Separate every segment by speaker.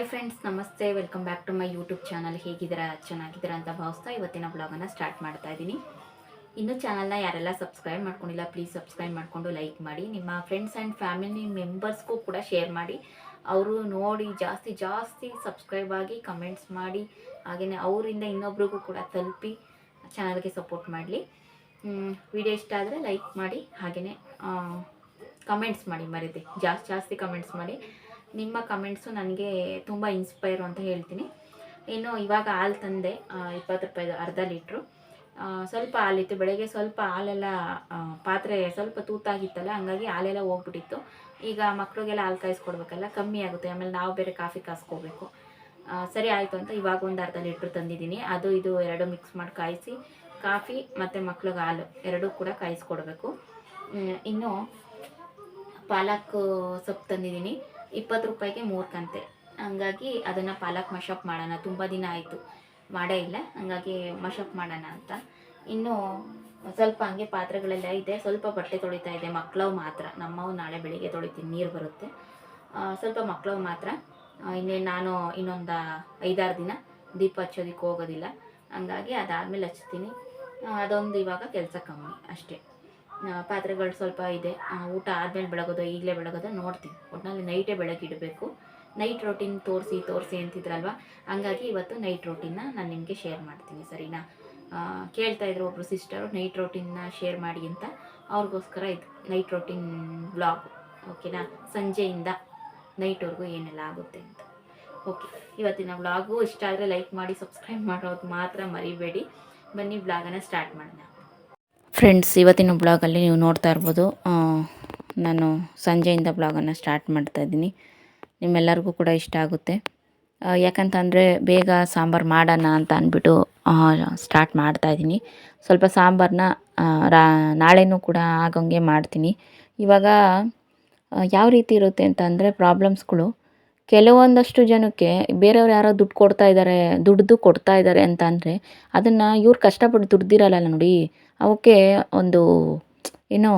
Speaker 1: Hi friends ನಮಸ್ತೆ. Welcome back to my YouTube channel ಹೇಗಿದ್ದೀರಾ? ಚೆನ್ನಾಗಿದ್ದೀರಾ ಅಂತ ಭಾವಿಸ್ತಾ ಇವತ್ತಿನ ಬ್ಲಾಗನ್ನು ಸ್ಟಾರ್ಟ್ ಮಾಡ್ತಾ ಇದ್ದೀನಿ. ಇನ್ನೂ ಚಾನಲ್ನ ಯಾರೆಲ್ಲ ಸಬ್ಸ್ಕ್ರೈಬ್ ಮಾಡ್ಕೊಂಡಿಲ್ಲ ಪ್ಲೀಸ್ ಸಬ್ಸ್ಕ್ರೈಬ್ ಮಾಡಿಕೊಂಡು ಲೈಕ್ ಮಾಡಿ. ನಿಮ್ಮ ಫ್ರೆಂಡ್ಸ್ ಆ್ಯಂಡ್ ಫ್ಯಾಮಿಲಿ ಮೆಂಬರ್ಸ್ಗೂ ಕೂಡ ಶೇರ್ ಮಾಡಿ. ಅವರು ನೋಡಿ, ಜಾಸ್ತಿ ಜಾಸ್ತಿ ಸಬ್ಸ್ಕ್ರೈಬ್ ಆಗಿ ಕಮೆಂಟ್ಸ್ ಮಾಡಿ. ಹಾಗೆಯೇ ಅವರಿಂದ ಇನ್ನೊಬ್ರಿಗೂ ಕೂಡ ತಲುಪಿ ಚಾನಲ್ಗೆ ಸಪೋರ್ಟ್ ಮಾಡಲಿ. ವಿಡಿಯೋ ಇಷ್ಟ ಆದರೆ ಲೈಕ್ ಮಾಡಿ. ಹಾಗೆಯೇ ಕಮೆಂಟ್ಸ್ ಮಾಡಿ ಮರೆಯದೆ ಜಾಸ್ತಿ ಜಾಸ್ತಿ ಕಮೆಂಟ್ಸ್ ಮಾಡಿ. ನಿಮ್ಮ ಕಮೆಂಟ್ಸು ನನಗೆ ತುಂಬ ಇನ್ಸ್ಪೈರು ಅಂತ ಹೇಳ್ತೀನಿ. ಇನ್ನು ಇವಾಗ ಹಾಲು ತಂದೆ ಇಪ್ಪತ್ತು ರೂಪಾಯಿದು ಅರ್ಧ ಲೀಟ್ರು. ಸ್ವಲ್ಪ ಹಾಲಿತ್ತು. ಬೆಳಗ್ಗೆ ಸ್ವಲ್ಪ ಹಾಲೆಲ್ಲ ಪಾತ್ರೆ ಸ್ವಲ್ಪ ತೂತಾಗಿತ್ತಲ್ಲ, ಹಂಗಾಗಿ ಹಾಲೆಲ್ಲ ಹೋಗ್ಬಿಟ್ಟಿತ್ತು. ಈಗ ಮಕ್ಳಿಗೆಲ್ಲ ಹಾಲು ಕಾಯಿಸ್ಕೊಡ್ಬೇಕಲ್ಲ, ಕಮ್ಮಿ ಆಗುತ್ತೆ. ಆಮೇಲೆ ನಾವು ಬೇರೆ ಕಾಫಿ ಕಾಸ್ಕೋಬೇಕು. ಸರಿ ಆಯಿತು ಅಂತ ಇವಾಗ ಒಂದು ಅರ್ಧ ಲೀಟ್ರ್ ತಂದಿದ್ದೀನಿ. ಅದು ಇದು ಎರಡು ಮಿಕ್ಸ್ ಮಾಡಿ ಕಾಯಿಸಿ, ಕಾಫಿ ಮತ್ತು ಮಕ್ಳಿಗೆ ಹಾಲು ಎರಡೂ ಕೂಡ ಕಾಯಿಸ್ಕೊಡ್ಬೇಕು. ಇನ್ನು ಪಾಲಕ್ ಸೊಪ್ಪು ತಂದಿದ್ದೀನಿ. ಇಪ್ಪತ್ತು ರೂಪಾಯಿಗೆ ಮೂರು ಕಂತೆ. ಹಂಗಾಗಿ ಅದನ್ನು ಪಾಲಕ್ ಮಶಪ್ ಮಾಡೋಣ. ತುಂಬ ದಿನ ಆಯಿತು. ಮಾಡೇ ಇಲ್ಲ. ಹಂಗಾಗಿ ಮಶಪ್ ಮಾಡೋಣ ಅಂತ. ಇನ್ನು ಸ್ವಲ್ಪ ಹಂಗೆ ಪಾತ್ರೆಗಳೆಲ್ಲ ಇದೆ. ಸ್ವಲ್ಪ ಬಟ್ಟೆ ತೊಳಿತಾ ಇದೆ. ಮಕ್ಕಳವು ಮಾತ್ರ. ನಮ್ಮವು ನಾಳೆ ಬೆಳಿಗ್ಗೆ ತೊಳಿತೀನಿ. ನೀರು ಬರುತ್ತೆ. ಸ್ವಲ್ಪ ಮಕ್ಕಳವು ಮಾತ್ರ. ಇನ್ನೇನು ನಾನು ಇನ್ನೊಂದು ಐದಾರು ದಿನ ದೀಪ ಹಚ್ಚೋದಕ್ಕೆ ಹೋಗೋದಿಲ್ಲ. ಹಂಗಾಗಿ ಅದಾದಮೇಲೆ ಹಚ್ತೀನಿ. ಅದೊಂದು ಇವಾಗ ಕೆಲಸ ಕಮ್ಮಿ. ಅಷ್ಟೇ. ಪಾತ್ರೆಗಳು ಸ್ವಲ್ಪ ಇದೆ. ಊಟ ಆದಮೇಲೆ ಬೆಳಗೋದು, ಈಗಲೇ ಬೆಳಗೋದು ನೋಡ್ತೀನಿ. ಒಟ್ಟಿನಲ್ಲಿ ನೈಟೇ ಬೆಳಗ್ಗೆ ಇಡಬೇಕು. ನೈಟ್ ರೋಟೀನ್ ತೋರಿಸಿ ತೋರಿಸಿ ಅಂತಿದ್ರಲ್ವ? ಹಂಗಾಗಿ ಇವತ್ತು ನೈಟ್ ರೋಟೀನ್ನ ನಾನು ನಿಮಗೆ ಶೇರ್ ಮಾಡ್ತೀನಿ, ಸರಿನಾ? ಕೇಳ್ತಾ ಇದ್ರು ಒಬ್ಬರು ಸಿಸ್ಟರು ನೈಟ್ ರೋಟೀನ್ನ ಶೇರ್ ಮಾಡಿ ಅಂತ. ಅವ್ರಿಗೋಸ್ಕರ ಇದು, ನೈಟ್ ರೋಟೀನ್ ಬ್ಲಾಗ್ ಓಕೆನಾ ಸಂಜೆಯಿಂದ ನೈಟ್ವರೆಗೂ ಏನೆಲ್ಲ ಆಗುತ್ತೆ ಅಂತ. ಓಕೆ ಇವತ್ತಿನ ವ್ಲಾಗು ಇಷ್ಟ ಆದರೆ ಲೈಕ್ ಮಾಡಿ ಸಬ್ಸ್ಕ್ರೈಬ್ ಮಾಡೋದು ಮಾತ್ರ ಮರಿಬೇಡಿ. ಬನ್ನಿ ಬ್ಲಾಗನ್ನು ಸ್ಟಾರ್ಟ್ ಮಾಡೋಣ. ಫ್ರೆಂಡ್ಸ್ ಇವತ್ತಿನ ಬ್ಲಾಗಲ್ಲಿ ನೀವು ನೋಡ್ತಾ ಇರ್ಬೋದು ನಾನು ಸಂಜೆಯಿಂದ ಬ್ಲಾಗನ್ನು ಸ್ಟಾರ್ಟ್ ಮಾಡ್ತಾ ಇದ್ದೀನಿ. ನಿಮ್ಮೆಲ್ಲರಿಗೂ ಕೂಡ ಇಷ್ಟ ಆಗುತ್ತೆ. ಯಾಕಂತಂದರೆ ಬೇಗ ಸಾಂಬಾರು ಮಾಡೋಣ ಅಂತ ಅಂದ್ಬಿಟ್ಟು ಸ್ಟಾರ್ಟ್ ಮಾಡ್ತಾ ಇದ್ದೀನಿ. ಸ್ವಲ್ಪ ಸಾಂಬಾರನ್ನ ರಾ, ನಾಳೆನೂ ಕೂಡ ಆಗಂಗೆ ಮಾಡ್ತೀನಿ. ಇವಾಗ ಯಾವ ರೀತಿ ಇರುತ್ತೆ ಅಂತ ಅಂದರೆ ಪ್ರಾಬ್ಲಮ್ಸ್ಗಳು ಕೆಲವೊಂದಷ್ಟು ಜನಕ್ಕೆ ಬೇರೆಯವ್ರು ಯಾರೋ ದುಡ್ಡು ಕೊಡ್ತಾ ಇದ್ದಾರೆ, ದುಡ್ದು ಕೊಡ್ತಾ ಇದ್ದಾರೆ ಅಂತ ಅಂದರೆ ಅದನ್ನು ಇವ್ರು ಕಷ್ಟಪಟ್ಟು ದುಡ್ದಿರಲ್ಲ ನೋಡಿ. ಅವಕ್ಕೆ ಒಂದು ಏನೋ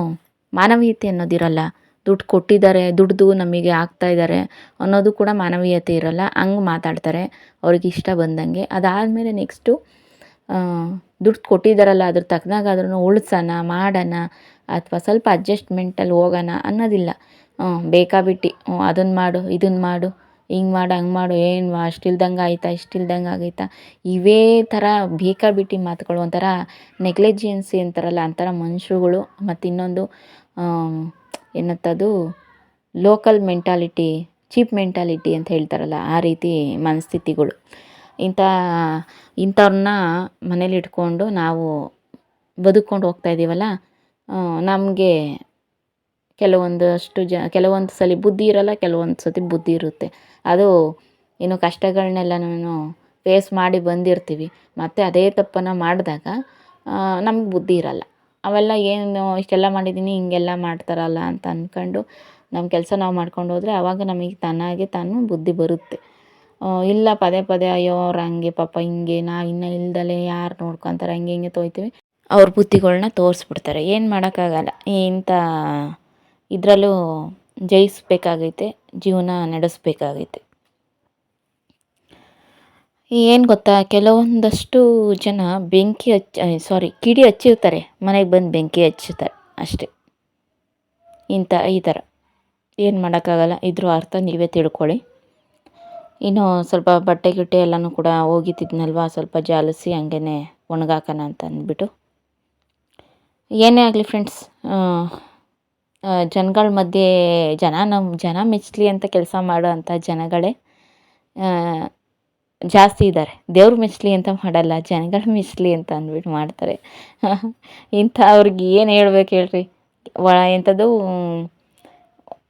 Speaker 1: ಮಾನವೀಯತೆ ಅನ್ನೋದಿರಲ್ಲ ದುಡ್ಡು ಕೊಟ್ಟಿದ್ದಾರೆ, ದುಡ್ದು ನಮಗೆ ಆಗ್ತಾ ಇದ್ದಾರೆ ಅನ್ನೋದು ಕೂಡ ಮಾನವೀಯತೆ ಇರಲ್ಲ. ಹಂಗೆ ಮಾತಾಡ್ತಾರೆ. ಅವ್ರಿಗೆ ಇಷ್ಟ ಬಂದಂಗೆ. ಅದಾದಮೇಲೆ ನೆಕ್ಸ್ಟು ದುಡ್ಡು ಕೊಟ್ಟಿದ್ದಾರಲ್ಲ, ಅದ್ರ ತಕ್ಕನಾಗಾದ್ರೂ ಉಳಿಸೋಣ, ಮಾಡೋಣ ಅಥವಾ ಸ್ವಲ್ಪ ಅಡ್ಜಸ್ಟ್ಮೆಂಟಲ್ಲಿ ಹೋಗೋಣ ಅನ್ನೋದಿಲ್ಲ. ಬೇಕಾಬಿಟ್ಟು. ಅದನ್ನು ಮಾಡು ಇದನ್ನು ಮಾಡು. ಹಿಂಗೆ ಮಾಡು, ಹಂಗೆ ಮಾಡು, ಏನು ಅಷ್ಟಿಲ್ದಂಗೆ ಆಯ್ತಾ, ಇಷ್ಟಿಲ್ದಂಗೆ ಆಗೈತಾ? ಇವೇ ಥರ ಬೇಕಾಬಿಟ್ಟಿ ಮಾತುಗಳು, ಒಂಥರ ನೆಗ್ಲೆಜಿಯನ್ಸಿ ಅಂತಾರಲ್ಲ, ಅಂಥರ ಮನುಷ್ಯರುಗಳು. ಮತ್ತು ಇನ್ನೊಂದು ಏನತ್ತದು, ಲೋಕಲ್ ಮೆಂಟಾಲಿಟಿ, ಚೀಪ್ ಮೆಂಟಾಲಿಟಿ ಅಂತ ಹೇಳ್ತಾರಲ್ಲ, ಆ ರೀತಿ ಮನಸ್ಥಿತಿಗಳು. ಇಂಥ, ಇಂಥವ್ರನ್ನ ಮನೇಲಿ ಇಟ್ಕೊಂಡು ನಾವು ಬದುಕೊಂಡು ಹೋಗ್ತಾ ಇದ್ದೀವಲ್ಲ ನಮಗೆ ಕೆಲವೊಂದಷ್ಟು ಜ, ಕೆಲವೊಂದು ಸಲ ಬುದ್ಧಿ ಇರಲ್ಲ ಕೆಲವೊಂದು ಸತಿ ಬುದ್ಧಿ ಇರುತ್ತೆ. ಅದು ಏನು ಕಷ್ಟಗಳನ್ನೆಲ್ಲ ನಾನು ಫೇಸ್ ಮಾಡಿ ಬಂದಿರ್ತೀವಿ. ಮತ್ತು ಅದೇ ತಪ್ಪನ್ನು ಮಾಡಿದಾಗ ನಮ್ಗೆ ಬುದ್ಧಿ ಇರಲ್ಲ. ಅವೆಲ್ಲ ಏನು ಇಷ್ಟೆಲ್ಲ ಮಾಡಿದ್ದೀನಿ ಹಿಂಗೆಲ್ಲ ಮಾಡ್ತಾರಲ್ಲ ಅಂತ ಅಂದ್ಕೊಂಡು ನಮ್ಮ ಕೆಲಸ ನಾವು ಮಾಡ್ಕೊಂಡು ಹೋದರೆ ಆವಾಗ ನಮಗೆ ತಾನಾಗೆ ತಾನು ಬುದ್ಧಿ ಬರುತ್ತೆ. ಇಲ್ಲ ಪದೇ ಪದೇ ಅಯ್ಯೋ ಅವ್ರು ಹಂಗೆ ಪಾಪ ಹಿಂಗೆ ನಾವು ಇನ್ನೂ ಇಲ್ದಲೆ ಯಾರು ನೋಡ್ಕೊತಾರೆ, ಹಂಗೆ ಹಿಂಗೆ ತೋಯ್ತೀವಿ. ಅವ್ರ ಬುದ್ಧಿಗಳನ್ನ ತೋರಿಸ್ಬಿಡ್ತಾರೆ. ಏನು ಮಾಡೋಕ್ಕಾಗಲ್ಲ. ಇಂಥ ಇದರಲ್ಲೂ ಜಯಿಸ್ಬೇಕಾಗೈತೆ. ಜೀವನ ನಡೆಸಬೇಕಾಗೈತೆ. ಏನು ಗೊತ್ತಾ, ಕೆಲವೊಂದಷ್ಟು ಜನ ಬೆಂಕಿ ಹಚ್ಚ ಸಾರಿ ಕಿಡಿ ಹಚ್ಚಿರ್ತಾರೆ. ಮನೆಗೆ ಬಂದು ಬೆಂಕಿ ಹಚ್ಚುತ್ತಾರೆ ಅಷ್ಟೇ. ಇಂಥ, ಈ ಥರ. ಏನು ಮಾಡೋಕ್ಕಾಗಲ್ಲ, ಇದ್ರ ಅರ್ಥ ನೀವೇ ತಿಳ್ಕೊಳ್ಳಿ. ಇನ್ನು ಸ್ವಲ್ಪ ಬಟ್ಟೆ ಗಿಟ್ಟೆ ಎಲ್ಲನೂ ಕೂಡ ಹೋಗಿತ್ತಿದ್ನಲ್ವ ಸ್ವಲ್ಪ ಜಾಲಿಸಿ ಹಂಗೇ ಒಣಗಾಕೋಣ ಅಂತ ಅಂದ್ಬಿಟ್ಟು ಏನೇ ಆಗಲಿ ಫ್ರೆಂಡ್ಸ್ ಜನಗಳ ಮಧ್ಯೆ ಜನ ನಮ್ಮ ಜನ ಮೆಚ್ಚಲಿ ಅಂತ ಕೆಲಸ ಮಾಡುವಂಥ ಜನಗಳೇ ಜಾಸ್ತಿ ಇದ್ದಾರೆ ದೇವ್ರು ಮೆಚ್ಚಲಿ ಅಂತ ಮಾಡಲ್ಲ, ಜನಗಳು ಮೆಚ್ಚಲಿ ಅಂತ ಅಂದ್ಬಿಟ್ಟು ಮಾಡ್ತಾರೆ. ಇಂಥ ಅವ್ರಿಗೆ ಏನು ಹೇಳ್ಬೇಕು ಹೇಳ್ರಿ? ಒಳ ಎಂಥದ್ದು,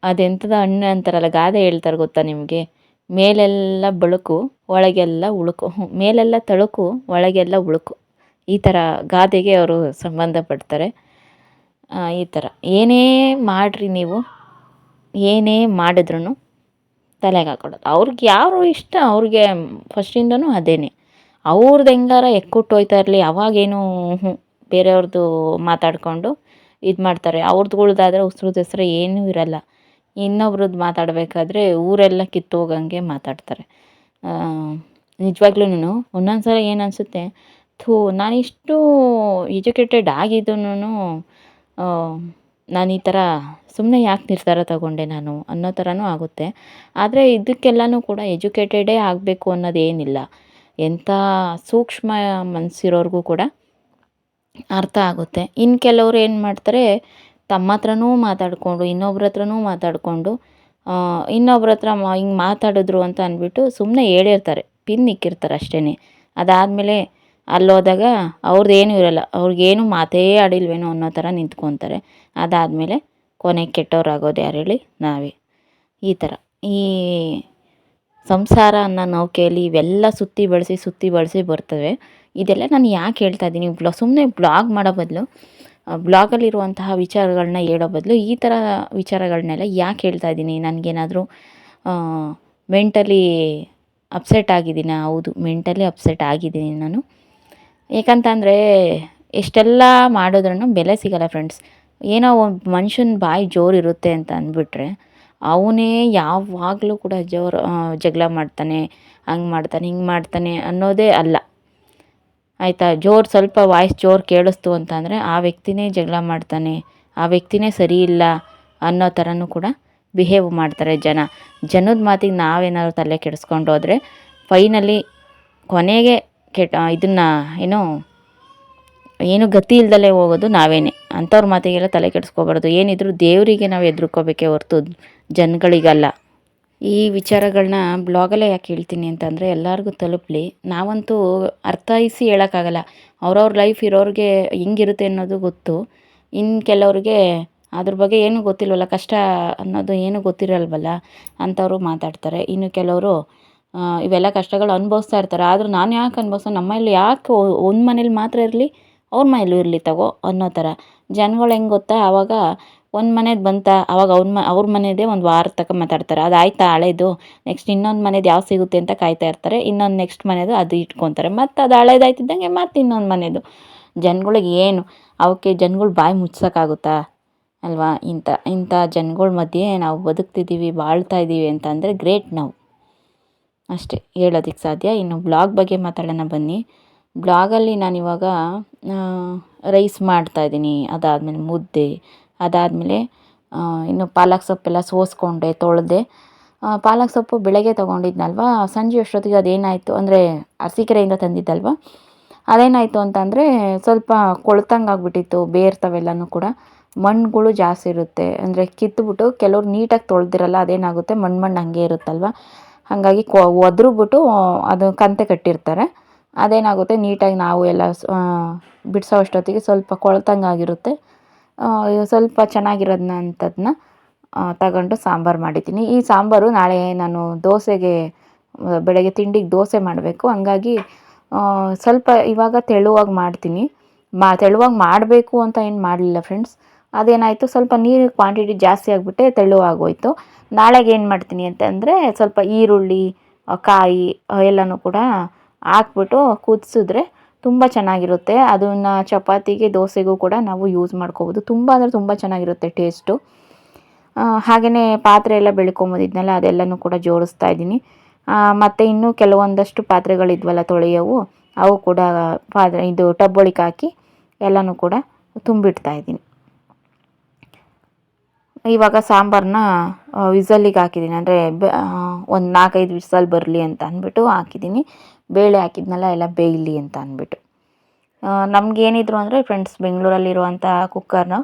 Speaker 1: ಅದೆಂಥದ್ದು ಹಣ್ಣು ಅಂತಾರಲ್ಲ, ಗಾದೆ ಹೇಳ್ತಾರೆ ಗೊತ್ತಾ ನಿಮಗೆ? ಮೇಲೆಲ್ಲ ಬಳುಕು, ಒಳಗೆಲ್ಲ ಉಳುಕು. ಮೇಲೆಲ್ಲ ತಳುಕು, ಒಳಗೆಲ್ಲ ಉಳುಕು. ಈ ಥರ ಗಾದೆಗೆ ಅವರು ಸಂಬಂಧಪಡ್ತಾರೆ ಈ ಥರ ಏನೇ ಮಾಡಿರಿ ನೀವು, ಏನೇ ಮಾಡಿದ್ರೂ ತಲೆಗೆ ಹಾಕೊಳ್ಳೋದು ಅವ್ರಿಗೆ ಯಾರು ಇಷ್ಟ, ಅವ್ರಿಗೆ ಫಸ್ಟಿಂದನೂ ಅದೇನೆ. ಅವ್ರದ್ದು ಹೆಂಗಾರ ಎಕ್ಕುಟ್ಟು ಹೋಯ್ತಾ ಇರಲಿ, ಅವಾಗೇನು ಬೇರೆಯವ್ರದ್ದು ಮಾತಾಡಿಕೊಂಡು ಇದು ಮಾಡ್ತಾರೆ. ಅವ್ರದ್ದುಗಳ್ದಾದ್ರೆ ಉಸ್ರದ್ದು ಹೆಸ್ರು ಏನೂ ಇರಲ್ಲ.
Speaker 2: ಇನ್ನೊಬ್ರದ್ದು ಮಾತಾಡಬೇಕಾದ್ರೆ ಊರೆಲ್ಲ ಕಿತ್ತೋಗಂಗೆ ಮಾತಾಡ್ತಾರೆ. ನಿಜವಾಗ್ಲೂ ಒಂದೊಂದು ಸಲ ಏನು ಅನಿಸುತ್ತೆ, ಥೂ ನಾನಿಷ್ಟು ಎಜುಕೇಟೆಡ್ ಆಗಿದ್ದೂ ನಾನು ಈ ಥರ ಸುಮ್ಮನೆ ಯಾಕೆ ನಿರ್ಧಾರ ತಗೊಂಡೆ ನಾನು ಅನ್ನೋ ಥರನೂ ಆಗುತ್ತೆ. ಆದರೆ ಇದಕ್ಕೆಲ್ಲನೂ ಕೂಡ ಎಜುಕೇಟೆಡೇ ಆಗಬೇಕು ಅನ್ನೋದೇನಿಲ್ಲ. ಎಂಥ ಸೂಕ್ಷ್ಮ ಮನಸ್ಸಿರೋರ್ಗೂ ಕೂಡ ಅರ್ಥ ಆಗುತ್ತೆ. ಇನ್ನು ಕೆಲವ್ರು ಏನು ಮಾಡ್ತಾರೆ, ತಮ್ಮ ಹತ್ರನೂ ಮಾತಾಡಿಕೊಂಡು, ಇನ್ನೊಬ್ರ ಹತ್ರನೂ ಮಾತಾಡಿಕೊಂಡು ಇನ್ನೊಬ್ರ ಹತ್ರ ಹಿಂಗೆ ಮಾತಾಡಿದ್ರು ಅಂತ ಅಂದ್ಬಿಟ್ಟು ಸುಮ್ಮನೆ ಹೇಳಿರ್ತಾರೆ. ಪಿನ್ ಇಕ್ಕಿರ್ತಾರೆ ಅಷ್ಟೇ ಅದಾದಮೇಲೆ ಅಲ್ಲೋದಾಗ ಅವ್ರದ್ದು ಏನೂ ಇರೋಲ್ಲ. ಅವ್ರಿಗೇನು ಮಾತೇ ಆಡಿಲ್ವೇನೋ ಅನ್ನೋ ಥರ ನಿಂತ್ಕೊತಾರೆ. ಅದಾದಮೇಲೆ ಕೊನೆಗೆ ಕೆಟ್ಟವ್ರಾಗೋದು ಯಾರು ಹೇಳಿ? ನಾವೇ. ಈ ಥರ. ಈ ಸಂಸಾರ ಅನ್ನೋ ನೌಕೆಯಲ್ಲಿ ಇವೆಲ್ಲ ಸುತ್ತಿ ಬಳಸಿ ಸುತ್ತಿ ಬಳಸಿ ಬರ್ತವೆ. ಇದೆಲ್ಲ ನಾನು ಯಾಕೆ ಹೇಳ್ತಾ ಇದ್ದೀನಿ? ಬ್ಲಾ ಸುಮ್ಮನೆ ಬ್ಲಾಗ್ ಮಾಡೋ ಬದಲು ಬ್ಲಾಗಲ್ಲಿರುವಂತಹ ವಿಚಾರಗಳನ್ನ ಹೇಳೋ ಬದಲು ಈ ಥರ ವಿಚಾರಗಳನ್ನೆಲ್ಲ ಯಾಕೆ ಹೇಳ್ತಾ ಇದ್ದೀನಿ? ನನಗೇನಾದರೂ ಮೆಂಟಲಿ ಅಪ್ಸೆಟ್ ಆಗಿದ್ದೀನಾ? ಹೌದು, ಮೆಂಟಲಿ ಅಪ್ಸೆಟ್ ಆಗಿದ್ದೀನಿ ನಾನು. ಏಕಂತಂದರೆ ಎಷ್ಟೆಲ್ಲ ಮಾಡಿದ್ರೂ ಬೆಲೆ ಸಿಗಲ್ಲ ಫ್ರೆಂಡ್ಸ್ ಏನೋ ಒಬ್ಬ ಮನುಷ್ಯನ ಬಾಯಿ ಜೋರಿರುತ್ತೆ ಅಂತ ಅಂದ್ಬಿಟ್ರೆ ಅವನೇ ಯಾವಾಗಲೂ ಕೂಡ ಜೋರು ಜಗಳ ಮಾಡ್ತಾನೆ, ಹಂಗೆ ಮಾಡ್ತಾನೆ, ಹಿಂಗೆ ಮಾಡ್ತಾನೆ ಅನ್ನೋದೇ ಅಲ್ಲ. ಆಯಿತಾ? ಜೋರು ಸ್ವಲ್ಪ ವಾಯ್ಸ್ ಜೋರು ಕೇಳಿಸ್ತು ಅಂತಂದರೆ ಆ ವ್ಯಕ್ತಿನೇ ಜಗಳ ಮಾಡ್ತಾನೆ, ಆ ವ್ಯಕ್ತಿನೇ ಸರಿ ಇಲ್ಲ ಅನ್ನೋ ಥರನೂ ಕೂಡ ಬಿಹೇವ್ ಮಾಡ್ತಾರೆ ಜನ. ಜನದ ಮಾತಿಗೆ ನಾವೇನಾದ್ರು ತಲೆ ಕೆಡಿಸ್ಕೊಂಡು ಹೋದರೆ ಫೈನಲಿ ಕೊನೆಗೆ ಕೆಟ್ಟ, ಇದನ್ನು ಏನು ಏನು ಗತಿ ಇಲ್ದಲೇ ಹೋಗೋದು ನಾವೇನೆ. ಅಂಥವ್ರ ಮಾತಿಗೆಲ್ಲ ತಲೆ ಕೆಡಿಸ್ಕೋಬಾರ್ದು. ಏನಿದ್ರು ದೇವರಿಗೆ ನಾವು ಎದುರುಕೋಬೇಕೆ ಹೊರತು ಜನಗಳಿಗಲ್ಲ. ಈ ವಿಚಾರಗಳನ್ನ ಬ್ಲಾಗಲ್ಲೇ ಯಾಕೆ ಹೇಳ್ತೀನಿ ಅಂತಂದರೆ, ಎಲ್ಲರಿಗೂ ತಲುಪಲಿ. ನಾವಂತೂ ಅರ್ಥೈಸಿ ಹೇಳೋಕ್ಕಾಗಲ್ಲ. ಅವ್ರವ್ರ ಲೈಫ್ ಇರೋರಿಗೆ ಹೆಂಗಿರುತ್ತೆ ಅನ್ನೋದು ಗೊತ್ತು. ಇನ್ನು ಕೆಲವ್ರಿಗೆ ಅದ್ರ ಬಗ್ಗೆ ಏನೂ ಗೊತ್ತಿಲ್ವಲ್ಲ, ಕಷ್ಟ ಅನ್ನೋದು ಏನೂ ಗೊತ್ತಿರಲ್ವಲ್ಲ, ಅಂಥವ್ರು ಮಾತಾಡ್ತಾರೆ. ಇನ್ನು ಕೆಲವರು ಇವೆಲ್ಲ ಕಷ್ಟಗಳು ಅನುಭವಿಸ್ತಾ ಇರ್ತಾರೆ. ಆದರೂ ನಾನು ಯಾಕೆ ಅನುಭವಿಸೋ ನಮ್ಮ ಮನೇಲಿ ಯಾಕೆ ಒಂದು ಮನೇಲಿ ಮಾತ್ರ ಇರಲಿ, ಅವ್ರ ಮನೇಲೂ ಇರಲಿ ತಗೋ ಅನ್ನೋ ಥರ. ಜನಗಳು ಹೆಂಗೆ ಗೊತ್ತಾ? ಆವಾಗ ಒಂದು ಮನೆದು ಬಂತಾ ಆವಾಗ ಅವ್ರ ಮ, ಅವ್ರ ಮನೆಯದೇ ಒಂದು ವಾರ ತಕ ಮಾತಾಡ್ತಾರೆ. ಅದು ಆಯ್ತಾ ಹಳೇದು ನೆಕ್ಸ್ಟ್ ಇನ್ನೊಂದು ಮನೇದು ಯಾವ ಸಿಗುತ್ತೆ ಅಂತ ಕಾಯ್ತಾ ಇರ್ತಾರೆ. ಇನ್ನೊಂದು ನೆಕ್ಸ್ಟ್ ಮನೇದು ಅದು ಇಟ್ಕೊತಾರೆ. ಮತ್ತು ಅದು ಹಳೇದಾಯ್ತಿದ್ದಂಗೆ ಮತ್ತೆ ಇನ್ನೊಂದು ಮನೆಯದು ಜನಗಳಿಗೆ ಏನು? ಅವಕ್ಕೆ ಜನಗಳು ಬಾಯಿ ಮುಚ್ಚೋಕ್ಕಾಗುತ್ತಾ ಅಲ್ವಾ? ಇಂಥ ಇಂಥ ಜನಗಳ ಮಧ್ಯೆ ನಾವು ಬದುಕ್ತಿದ್ದೀವಿ, ಬಾಳ್ತಾ ಇದ್ದೀವಿ ಅಂತಂದರೆ ಗ್ರೇಟ್ ನಾವು. ಅಷ್ಟೇ ಹೇಳೋದಕ್ಕೆ ಸಾಧ್ಯ. ಇನ್ನು ಬ್ಲಾಗ್ ಬಗ್ಗೆ ಮಾತಾಡೋಣ ಬನ್ನಿ. ಬ್ಲಾಗಲ್ಲಿ ನಾನಿವಾಗ ರೈಸ್ ಮಾಡ್ತಾಯಿದ್ದೀನಿ ಅದಾದಮೇಲೆ ಮುದ್ದೆ, ಅದಾದಮೇಲೆ ಇನ್ನು ಪಾಲಕ್ ಸೊಪ್ಪೆಲ್ಲ ಸೋಸ್ಕೊಂಡೆ, ತೊಳೆದೆ. ಪಾಲಕ್ ಸೊಪ್ಪು ಬೆಳಗ್ಗೆ ತೊಗೊಂಡಿದ್ನಲ್ವ? ಸಂಜೆ ಅಷ್ಟೊತ್ತಿಗೆ ಅದೇನಾಯಿತು ಅಂದರೆ ಅರಸೀಕೆರೆಯಿಂದ ತಂದಿದ್ದಲ್ವ? ಅದೇನಾಯಿತು ಅಂತಂದರೆ ಸ್ವಲ್ಪ ಕೊಳ್ತಂಗೆ ಆಗಿಬಿಟ್ಟಿತ್ತು, ಬೇರ್ತವೆಲ್ಲನೂ ಕೂಡ. ಮಣ್ಣುಗಳು ಜಾಸ್ತಿ ಇರುತ್ತೆ. ಅಂದರೆ ಕಿತ್ತುಬಿಟ್ಟು ಕೆಲವ್ರು ನೀಟಾಗಿ ತೊಳೆದಿರಲ್ಲ, ಅದೇನಾಗುತ್ತೆ? ಮಣ್ಣು ಮಣ್ಣು ಹಾಗೆ ಇರುತ್ತಲ್ವ? ಹಾಗಾಗಿ ಕೊ ಒದ್ರುಬಿಟ್ಟು ಅದು ಕಂತೆ ಕಟ್ಟಿರ್ತಾರೆ. ಅದೇನಾಗುತ್ತೆ, ನೀಟಾಗಿ ನಾವು ಎಲ್ಲ ಬಿಡಿಸೋ ಅಷ್ಟೊತ್ತಿಗೆ ಸ್ವಲ್ಪ ಕೊಳ್ತಂಗೆ ಆಗಿರುತ್ತೆ ಸ್ವಲ್ಪ ಚೆನ್ನಾಗಿರೋದನ್ನ ಅಂಥದ್ದನ್ನ ತಗೊಂಡು ಸಾಂಬಾರು ಮಾಡಿದ್ದೀನಿ. ಈ ಸಾಂಬಾರು ನಾಳೆ ನಾನು ದೋಸೆಗೆ, ಬೆಳಗ್ಗೆ ತಿಂಡಿಗೆ ದೋಸೆ ಮಾಡಬೇಕು. ಹಂಗಾಗಿ ಸ್ವಲ್ಪ ಇವಾಗ ತೆಳುವಾಗಿ ಮಾಡ್ತೀನಿ. ಮಾ, ತೆಳುವಾಗಿ ಮಾಡಬೇಕು ಅಂತ ಏನು ಮಾಡಲಿಲ್ಲ ಫ್ರೆಂಡ್ಸ್ ಅದೇನಾಯಿತು? ಸ್ವಲ್ಪ ನೀರು ಕ್ವಾಂಟಿಟಿ ಜಾಸ್ತಿ ಆಗಿಬಿಟ್ಟೆ, ತೆಳುವಾಗೋಯಿತು. ನಾಳೆಗೆ ಏನು ಮಾಡ್ತೀನಿ ಅಂತಂದರೆ ಸ್ವಲ್ಪ ಈರುಳ್ಳಿ ಕಾಯಿ ಎಲ್ಲನೂ ಕೂಡ ಹಾಕ್ಬಿಟ್ಟು ಕುದಿಸಿದ್ರೆ ತುಂಬ ಚೆನ್ನಾಗಿರುತ್ತೆ. ಅದನ್ನು ಚಪಾತಿಗೆ, ದೋಸೆಗೂ ಕೂಡ ನಾವು ಯೂಸ್ ಮಾಡ್ಕೋಬೋದು. ತುಂಬ ಅಂದರೆ ತುಂಬ ಚೆನ್ನಾಗಿರುತ್ತೆ ಟೇಸ್ಟು ಹಾಗೆಯೇ ಪಾತ್ರೆ ಎಲ್ಲ ಬೆಳ್ಕೊಂಬೋದಿದ್ನಲ್ಲ, ಅದೆಲ್ಲನೂ ಕೂಡ ಜೋಡಿಸ್ತಾ ಇದ್ದೀನಿ. ಮತ್ತು ಇನ್ನೂ ಕೆಲವೊಂದಷ್ಟು ಪಾತ್ರೆಗಳಿದ್ವಲ್ಲ ತೊಳೆಯವು, ಅವು ಕೂಡ ಪಾತ್ರೆ, ಇದು ಟಬ್ ಒಳಗೆ ಹಾಕಿ ಎಲ್ಲನೂ ಕೂಡ ತುಂಬಿಡ್ತಾ ಇದ್ದೀನಿ. ಇವಾಗ ಸಾಂಬಾರನ್ನ ವಿಸಲಿಗೆ ಹಾಕಿದ್ದೀನಿ. ಅಂದರೆ ಒಂದು ನಾಲ್ಕೈದು ವಿಸಲ್ ಬರಲಿ ಅಂತ ಅಂದ್ಬಿಟ್ಟು ಹಾಕಿದ್ದೀನಿ. ಬೇಳೆ ಹಾಕಿದ್ನಲ್ಲ, ಎಲ್ಲ ಬೇಯಲಿ ಅಂತ ಅಂದ್ಬಿಟ್ಟು. ನಮಗೇನಿದ್ರು ಅಂದರೆ ಫ್ರೆಂಡ್ಸ್ ಬೆಂಗಳೂರಲ್ಲಿರುವಂಥ ಕುಕ್ಕರ್ನ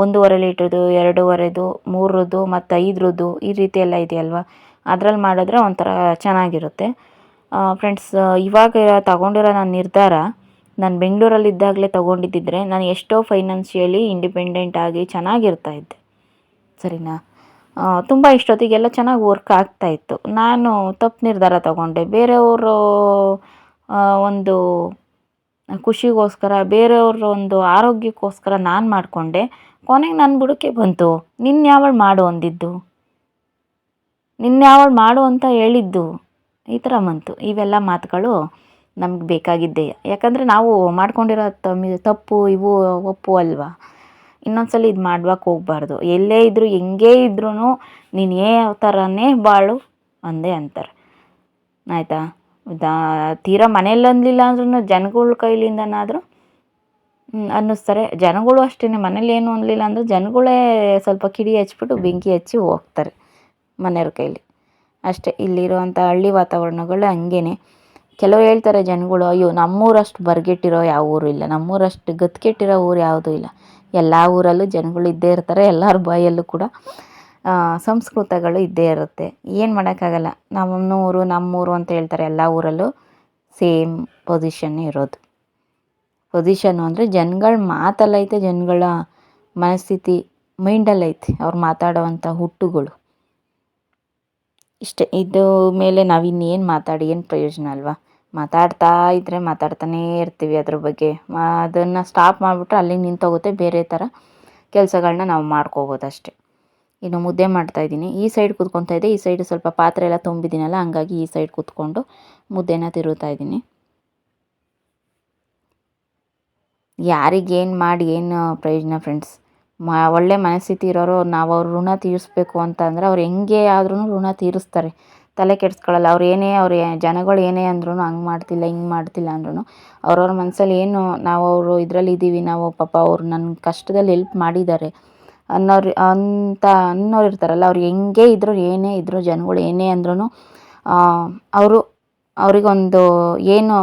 Speaker 2: ಒಂದೂವರೆ ಲೀಟ್ರದ್ದು ಎರಡೂವರೆದು ಮೂರರದ್ದು ಮತ್ತು ಐದರದ್ದು ಈ ರೀತಿ ಎಲ್ಲ ಇದೆಯಲ್ವ? ಅದರಲ್ಲಿ ಮಾಡಿದ್ರೆ ಒಂಥರ ಚೆನ್ನಾಗಿರುತ್ತೆ. ಫ್ರೆಂಡ್ಸ್ ಇವಾಗ ತಗೊಂಡಿರೋ ನನ್ನ ನಿರ್ಧಾರ, ನಾನು ಬೆಂಗಳೂರಲ್ಲಿದ್ದಾಗಲೇ ತೊಗೊಂಡಿದ್ದಿದ್ರೆ ನಾನು ಎಷ್ಟೋ ಫೈನಾನ್ಷಿಯಲಿ ಇಂಡಿಪೆಂಡೆಂಟ್ ಆಗಿ ಚೆನ್ನಾಗಿರ್ತಾ ಇದ್ದೆ. ಸರಿನಾ? ತುಂಬ ಇಷ್ಟೊತ್ತಿಗೆಲ್ಲ ಚೆನ್ನಾಗಿ ವರ್ಕ್ ಆಗ್ತಾಯಿತ್ತು ನಾನು ತಪ್ಪು ನಿರ್ಧಾರ ತಗೊಂಡೆ. ಬೇರೆಯವರು ಒಂದು ಖುಷಿಗೋಸ್ಕರ, ಬೇರೆಯವ್ರ ಒಂದು ಆರೋಗ್ಯಕ್ಕೋಸ್ಕರ ನಾನು ಮಾಡಿಕೊಂಡೆ. ಕೊನೆಗೆ ನನ್ನ ಬುಡಕ್ಕೆ ಬಂತು. ನಿನ್ನ ಯಾವಳು ಮಾಡು ಅಂದಿದ್ದು? ನಿನ್ನ ಯಾವಳು ಮಾಡು ಅಂತ ಹೇಳಿದ್ದು? ಈ ಥರ ಬಂತು. ಇವೆಲ್ಲ ಮಾತುಗಳು ನಮ್ಗೆ ಬೇಕಾಗಿದ್ದೇ. ಯಾಕಂದರೆ ನಾವು ಮಾಡ್ಕೊಂಡಿರೋ ತಪ್ಪು, ಇವು ಒಪ್ಪು ಅಲ್ವಾ? ಇನ್ನೊಂದ್ಸಲ ಇದು ಮಾಡ್ಬೇಕು ಹೋಗ್ಬಾರ್ದು. ಎಲ್ಲೇ ಇದ್ದರೂ ಹೆಂಗೇ ಇದ್ರೂ ನೀನು ಯಾವ ಥರನೇ ಬಾಳು ಒಂದೇ ಅಂತಾರೆ. ಆಯಿತಾ? ದಾ, ತೀರಾ ಮನೇಲಿ ಅಂದಿಲ್ಲ ಅಂದ್ರೂ ಜನಗಳ ಕೈಲಿಂದನಾದರೂ ಅನ್ನಿಸ್ತಾರೆ. ಜನಗಳು ಅಷ್ಟೇ ಮನೇಲಿ ಏನು ಅನ್ನಲಿಲ್ಲ ಅಂದರೆ ಜನಗಳೇ ಸ್ವಲ್ಪ ಕಿಡಿ ಹಚ್ಬಿಟ್ಟು ಬೆಂಕಿ ಹಚ್ಚಿ ಹೋಗ್ತಾರೆ ಮನೆಯವ್ರ ಕೈಲಿ. ಅಷ್ಟೇ, ಇಲ್ಲಿರುವಂಥ ಹಳ್ಳಿ ವಾತಾವರಣಗಳು ಹಂಗೇನೆ. ಕೆಲವರು ಹೇಳ್ತಾರೆ ಜನಗಳು, ಅಯ್ಯೋ, ನಮ್ಮೂರಷ್ಟು ಬರ್ಗೆಟ್ಟಿರೋ ಯಾವ ಊರು ಇಲ್ಲ, ನಮ್ಮೂರಷ್ಟು ಗತ್ಕೆಟ್ಟಿರೋ ಊರು ಯಾವುದೂ ಇಲ್ಲ. ಎಲ್ಲ ಊರಲ್ಲೂ ಜನಗಳು ಇದ್ದೇ ಇರ್ತಾರೆ, ಎಲ್ಲರ ಬಾಯಲ್ಲೂ ಕೂಡ ಸಂಸ್ಕೃತಗಳು ಇದ್ದೇ ಇರುತ್ತೆ. ಏನು ಮಾಡೋಕ್ಕಾಗಲ್ಲ. ನಮ್ಮೂರು ನಮ್ಮೂರು ಅಂತ ಹೇಳ್ತಾರೆ ಎಲ್ಲ ಊರಲ್ಲೂ ಸೇಮ್ ಪೊಸಿಷನ್ನೇ ಇರೋದು. ಪೊಸಿಷನ್ನು ಅಂದರೆ ಜನಗಳ ಮಾತಲ್ಲೈತೆ, ಜನಗಳ ಮನಸ್ಥಿತಿ ಮೈಂಡಲ್ಲೈತೆ, ಅವ್ರು ಮಾತಾಡೋವಂಥ ಹುಟ್ಟುಗಳು. ಇಷ್ಟೇ, ಇದು ಮೇಲೆ ನಾವಿನ್ನೇನು ಮಾತಾಡಿ, ಏನು ಪ್ರಯೋಜನ ಅಲ್ವಾ? ಮಾತಾಡ್ತಾ ಇದ್ದರೆ ಮಾತಾಡ್ತಾನೇ ಇರ್ತೀವಿ ಅದ್ರ ಬಗ್ಗೆ. ಅದನ್ನು ಸ್ಟಾಪ್ ಮಾಡಿಬಿಟ್ರೆ ಅಲ್ಲಿಗೆ ನಿಂತೋಗುತ್ತೆ ಬೇರೆ ಥರ ಕೆಲಸಗಳನ್ನ ನಾವು ಮಾಡ್ಕೋಬೋದು ಅಷ್ಟೇ ಇನ್ನು ಮುದ್ದೆ ಮಾಡ್ತಾ ಇದ್ದೀನಿ. ಈ ಸೈಡ್ ಕೂತ್ಕೊತಾ ಇದೆ ಈ ಸೈಡ್ ಸ್ವಲ್ಪ ಪಾತ್ರೆ ಎಲ್ಲ ತುಂಬಿದ್ದೀನಲ್ಲ, ಹಂಗಾಗಿ ಈ ಸೈಡ್ ಕೂತ್ಕೊಂಡು ಮುದ್ದೆನ ತಿರುಗ್ತಾ ಇದ್ದೀನಿ. ಯಾರಿಗೇನು ಮಾಡಿ ಏನು ಪ್ರಯೋಜನ ಫ್ರೆಂಡ್ಸ್ ಮ, ಒಳ್ಳೆ ಮನಸ್ಥಿತಿ ಇರೋರು ನಾವು ಅವ್ರ ಋಣ ತೀರಿಸ್ಬೇಕು ಅಂತಂದರೆ ಅವ್ರು ಹೆಂಗೆ ಆದ್ರೂ ಋಣ ತೀರಿಸ್ತಾರೆ. ತಲೆ ಕೆಡಿಸ್ಕೊಳ್ಳಲ್ಲ ಅವ್ರು ಏನೇ, ಅವ್ರು ಜನಗಳು ಏನೇ ಅಂದ್ರೂ ಹಂಗೆ ಮಾಡ್ತಿಲ್ಲ, ಹಿಂಗೆ ಮಾಡ್ತಿಲ್ಲ ಅಂದ್ರೂ ಅವ್ರವ್ರ ಮನಸ್ಸಲ್ಲಿ ಏನು ನಾವು ಅವರು ಇದರಲ್ಲಿ ಇದ್ದೀವಿ ನಾವು ಪಾಪ ಅವ್ರು ನನ್ನ ಕಷ್ಟದಲ್ಲಿ ಹೆಲ್ಪ್ ಮಾಡಿದ್ದಾರೆ ಅನ್ನೋರು, ಅಂತ ಅನ್ನೋರು ಇರ್ತಾರಲ್ಲ, ಅವ್ರು ಹೆಂಗೆ ಇದ್ದರೂ ಏನೇ ಇದ್ರು, ಜನಗಳು ಏನೇ ಅಂದ್ರೂ ಅವರು ಅವರಿಗೊಂದು ಏನು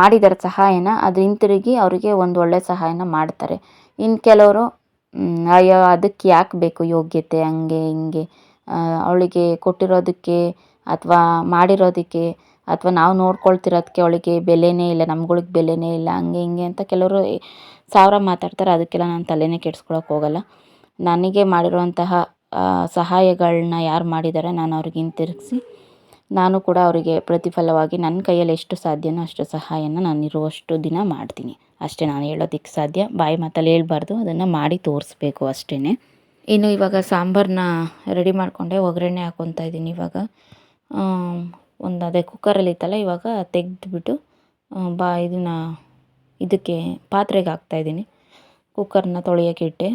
Speaker 2: ಮಾಡಿದ್ದಾರೆ ಸಹಾಯನ, ಅದು ಹಿಂತಿರುಗಿ ಅವರಿಗೆ ಒಂದು ಒಳ್ಳೆಯ ಸಹಾಯನ ಮಾಡ್ತಾರೆ. ಇನ್ನು ಕೆಲವರು ಅಯ್ಯೋ, ಅದಕ್ಕೆ ಯಾಕೆ ಬೇಕು ಯೋಗ್ಯತೆ, ಹಂಗೆ, ಹಿಂಗೆ ಅವಳಿಗೆ ಕೊಟ್ಟಿರೋದಕ್ಕೆ ಅಥವಾ ಮಾಡಿರೋದಕ್ಕೆ ಅಥವಾ ನಾವು ನೋಡ್ಕೊಳ್ತಿರೋದಕ್ಕೆ ಅವಳಿಗೆ ಬೆಲೆನೇ ಇಲ್ಲ, ನಮ್ಗಳಿಗೆ ಬೆಲೆನೇ ಇಲ್ಲ, ಹಂಗೆ ಹಿಂಗೆ ಅಂತ ಕೆಲವರು ಸಾವಿರ ಮಾತಾಡ್ತಾರೆ, ಅದಕ್ಕೆಲ್ಲ ನಾನು ತಲೆನೇ ಕೆಡ್ಸ್ಕೊಳಕ್ಕೆ ಹೋಗಲ್ಲ. ನನಗೆ ಮಾಡಿರುವಂತಹ ಸಹಾಯಗಳನ್ನ ಯಾರು ಮಾಡಿದ್ದಾರೆ ನಾನು ಅವ್ರಿಗೆ ಹಿಂತಿರುಗಿಸಿ, ನಾನು ಕೂಡ ಅವರಿಗೆ ಪ್ರತಿಫಲವಾಗಿ ನನ್ನ ಕೈಯಲ್ಲಿ ಎಷ್ಟು ಸಾಧ್ಯನೋ ಅಷ್ಟು ಸಹಾಯನ ನಾನು ಇರುವಷ್ಟು ದಿನ ಮಾಡ್ತೀನಿ. ಅಷ್ಟೇ ನಾನು ಹೇಳೋದಕ್ಕೆ ಸಾಧ್ಯ. ಬಾಯಿ ಮಾತಲ್ಲಿ ಹೇಳ್ಬಾರ್ದು, ಅದನ್ನು ಮಾಡಿ ತೋರಿಸ್ಬೇಕು ಅಷ್ಟೇ ಇನ್ನು ಇವಾಗ ಸಾಂಬಾರನ್ನ ರೆಡಿ ಮಾಡಿಕೊಂಡೆ, ಒಗ್ಗರಣೆ ಹಾಕ್ಕೊತಾ ಇದ್ದೀನಿ ಇವಾಗ. ಒಂದು ಅದೇ ಕುಕ್ಕರಲ್ಲಿ ಇತ್ತಲ್ಲ, ಇವಾಗ ತೆಗೆದುಬಿಟ್ಟು ಬಾ, ಇದನ್ನು ಇದಕ್ಕೆ ಪಾತ್ರೆಗೆ ಹಾಕ್ತಾಯಿದ್ದೀನಿ ಕುಕ್ಕರ್ನ ತೊಳೆಯೋಕೆ ಇಟ್ಟೆ.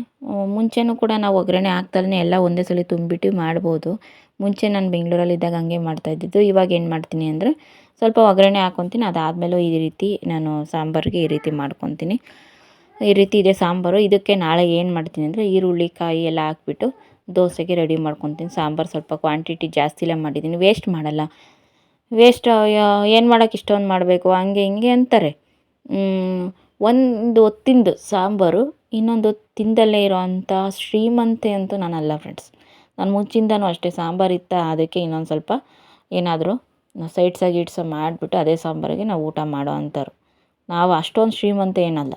Speaker 2: ಮುಂಚೆನೂ ಕೂಡ ನಾವು ಒಗ್ಗರಣೆ ಹಾಕ್ದಲೇ ಎಲ್ಲ ಒಂದೇ ಸಲ ತುಂಬಿಟ್ಟು ಮಾಡ್ಬೋದು. ಮುಂಚೆ ನಾನು ಬೆಂಗಳೂರಲ್ಲಿದ್ದಾಗ ಹಂಗೆ ಮಾಡ್ತಾಯಿದ್ದಿದ್ದು ಇವಾಗ ಏನು ಮಾಡ್ತೀನಿ ಅಂದರೆ ಸ್ವಲ್ಪ ಒಗ್ಗರಣೆ ಹಾಕ್ಕೊತೀನಿ ಅದಾದಮೇಲೂ ಈ ರೀತಿ ನಾನು ಸಾಂಬಾರಿಗೆ ಈ ರೀತಿ ಮಾಡ್ಕೊತೀನಿ ಈ ರೀತಿ ಇದೆ ಸಾಂಬಾರು. ಇದಕ್ಕೆ ನಾಳೆ ಏನು ಮಾಡ್ತೀನಿ ಅಂದರೆ ಈರುಳ್ಳಿ, ಕಾಯಿ ಎಲ್ಲ ಹಾಕ್ಬಿಟ್ಟು ದೋಸೆಗೆ ರೆಡಿ ಮಾಡ್ಕೊತೀನಿ. ಸಾಂಬಾರು ಸ್ವಲ್ಪ ಕ್ವಾಂಟಿಟಿ ಜಾಸ್ತಿಲೇ ಮಾಡಿದ್ದೀನಿ. ವೇಸ್ಟ್ ಮಾಡಲ್ಲ. ವೇಸ್ಟ್ ಏನು ಮಾಡೋಕ್ಕೆ ಇಷ್ಟೊಂದು ಮಾಡಬೇಕು? ಹಂಗೆ ಹಿಂಗೆ ಅಂತಾರೆ. ಒಂದು ಹೊತ್ತಿಂದು ಸಾಂಬಾರು, ಇನ್ನೊಂದು ತಿಂದಲ್ಲೇ ಇರೋವಂಥ ಶ್ರೀಮಂತೆ ಅಂತೂ ನಾನಲ್ಲ ಫ್ರೆಂಡ್ಸ್ ನಾನು ಮುಂಚಿಂದನೂ ಅಷ್ಟೇ ಸಾಂಬಾರು ಇತ್ತ, ಅದಕ್ಕೆ ಇನ್ನೊಂದು ಸ್ವಲ್ಪ ಏನಾದರೂ ಸೈಡ್ಸಾಗಿ ಗೀಡ್ಸ ಮಾಡಿಬಿಟ್ಟು ಅದೇ ಸಾಂಬಾರಿಗೆ ನಾವು ಊಟ ಮಾಡೋ ಅಂಥವ್ರು ನಾವು ಅಷ್ಟೊಂದು ಶ್ರೀಮಂತ ಏನಲ್ಲ.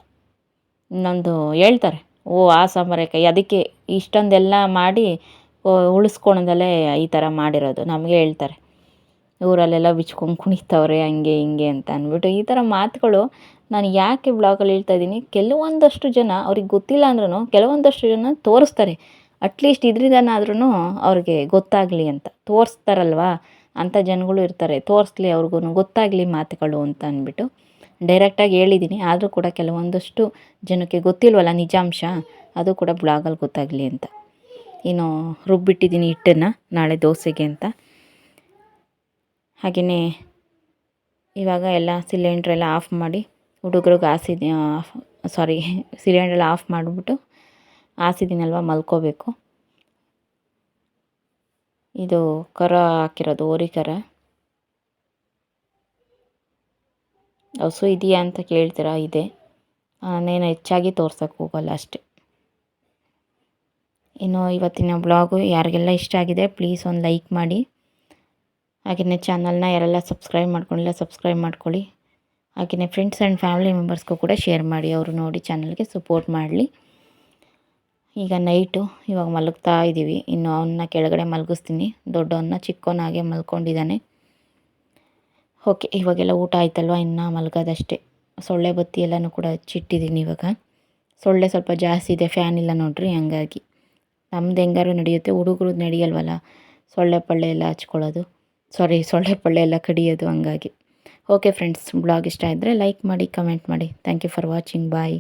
Speaker 2: ಇನ್ನೊಂದು ಹೇಳ್ತಾರೆ, ಓ, ಆ ಸಾಂಬಾರೇ ಅದಕ್ಕೆ ಇಷ್ಟೊಂದೆಲ್ಲ ಮಾಡಿ ಉಳಿಸ್ಕೊಳದಲ್ಲೇ ಈ ಥರ ಮಾಡಿರೋದು, ನಮಗೆ ಹೇಳ್ತಾರೆ. ಊರಲ್ಲೆಲ್ಲ ಬಿಚ್ಕೊಂಡು ಕುಣಿತವ್ರೆ, ಹಂಗೆ ಹಿಂಗೆ ಅಂತ ಅಂದ್ಬಿಟ್ಟು ಈ ಥರ ಮಾತುಗಳು ನಾನು ಯಾಕೆ ಬ್ಲಾಗಲ್ಲಿ ಹೇಳ್ತಾ ಇದ್ದೀನಿ, ಕೆಲವೊಂದಷ್ಟು ಜನ ಅವ್ರಿಗೆ ಗೊತ್ತಿಲ್ಲ ಅಂದ್ರೂ ಕೆಲವೊಂದಷ್ಟು ಜನ ತೋರಿಸ್ತಾರೆ ಅಟ್ಲೀಸ್ಟ್ ಇದರಿಂದನಾದ್ರೂ ಅವ್ರಿಗೆ ಗೊತ್ತಾಗಲಿ ಅಂತ, ತೋರಿಸ್ತಾರಲ್ವಾ? ಅಂಥ ಜನಗಳು ಇರ್ತಾರೆ, ತೋರಿಸ್ಲಿ ಅವ್ರಿಗೂ ಗೊತ್ತಾಗಲಿ ಮಾತುಗಳು ಅಂತ ಅಂದ್ಬಿಟ್ಟು ಡೈರೆಕ್ಟಾಗಿ ಹೇಳಿದ್ದೀನಿ ಆದರೂ ಕೂಡ ಕೆಲವೊಂದಷ್ಟು ಜನಕ್ಕೆ ಗೊತ್ತಿಲ್ವಲ್ಲ ನಿಜಾಂಶ, ಅದು ಕೂಡ ಬ್ಲಾಗಲ್ಲಿ ಗೊತ್ತಾಗಲಿ ಅಂತ. ಇನ್ನು ರುಬ್ಬಿಟ್ಟಿದ್ದೀನಿ ಹಿಟ್ಟನ್ನು ನಾಳೆ ದೋಸೆಗೆ ಅಂತ. ಹಾಗೆಯೇ ಇವಾಗ ಎಲ್ಲ ಸಿಲಿಂಡ್ರೆಲ್ಲ ಆಫ್ ಮಾಡಿ ಹುಡುಗ್ರಿಗೆ ಹಾಸಿದ ಸಾರಿ ಸಿಲಿಂಡ್ರೆಲ್ಲ ಆಫ್ ಮಾಡಿಬಿಟ್ಟು ಹಾಸಿದ್ದೀನಲ್ವ ಮಲ್ಕೋಬೇಕು. ಇದು ಕರ ಹಾಕಿರೋದು, ಓರಿ ಕರ. ಹಸು ಇದೆಯಾ ಅಂತ ಕೇಳ್ತೀರಾ? ಇದೆ. ನಾನೇನು ಹೆಚ್ಚಾಗಿ ತೋರ್ಸೋಕ್ಕೆ ಹೋಗಲ್ಲ ಅಷ್ಟೆ. ಇನ್ನು ಇವತ್ತಿನ ಬ್ಲಾಗು ಯಾರಿಗೆಲ್ಲ ಇಷ್ಟ ಆಗಿದೆ, ಪ್ಲೀಸ್ ಒಂದು ಲೈಕ್ ಮಾಡಿ. ಹಾಗೆಯೇ ಚಾನಲ್ನ ಯಾರೆಲ್ಲ ಸಬ್ಸ್ಕ್ರೈಬ್ ಮಾಡ್ಕೊಂಡಿಲ್ಲ, ಸಬ್ಸ್ಕ್ರೈಬ್ ಮಾಡ್ಕೊಳ್ಳಿ. ಹಾಗೆಯೇ ಫ್ರೆಂಡ್ಸ್ ಆ್ಯಂಡ್ ಫ್ಯಾಮಿಲಿ ಮೆಂಬರ್ಸ್ಗೂ ಕೂಡ ಶೇರ್ ಮಾಡಿ, ಅವರು ನೋಡಿ ಚಾನಲ್ಗೆ ಸಪೋರ್ಟ್ ಮಾಡಲಿ. ಈಗ ನೈಟು, ಇವಾಗ ಮಲಗ್ತಾ ಇದ್ದೀವಿ. ಇನ್ನು ಅವನ್ನ ಕೆಳಗಡೆ ಮಲಗಿಸ್ತೀನಿ. ದೊಡ್ಡವನ್ನ ಚಿಕ್ಕವನಾಗೆ ಮಲ್ಕೊಂಡಿದ್ದಾನೆ. ಓಕೆ, ಇವಾಗೆಲ್ಲ ಊಟ ಆಯ್ತಲ್ವ? ಇನ್ನು ಮಲಗೋದಷ್ಟೇ. ಸೊಳ್ಳೆ ಬತ್ತಿ ಎಲ್ಲನೂ ಕೂಡ ಹಚ್ಚಿಟ್ಟಿದ್ದೀನಿ ಇವಾಗ. ಸೊಳ್ಳೆ ಸ್ವಲ್ಪ ಜಾಸ್ತಿ ಇದೆ, ಫ್ಯಾನ್ ಇಲ್ಲ ನೋಡ್ರಿ, ಹಂಗಾಗಿ. ನಮ್ದು ಹೆಂಗಾರು ನಡೆಯುತ್ತೆ, ಹುಡುಗರು ನಡೆಯಲ್ವಲ್ಲ, ಸೊಳ್ಳೆ ಪಳ್ಳೆ ಎಲ್ಲ ಹಚ್ಕೊಳ್ಳೋದು. ಸಾರಿ ಸೊಳ್ಳೆ ಪಳ್ಳೆ ಎಲ್ಲ ಕಡಿಯೋದು, ಹಂಗಾಗಿ. ಓಕೆ ಫ್ರೆಂಡ್ಸ್ ಬ್ಲಾಗ್ ಇಷ್ಟ ಇದ್ದರೆ ಲೈಕ್ ಮಾಡಿ ಕಮೆಂಟ್ ಮಾಡಿ. Thank you for watching bye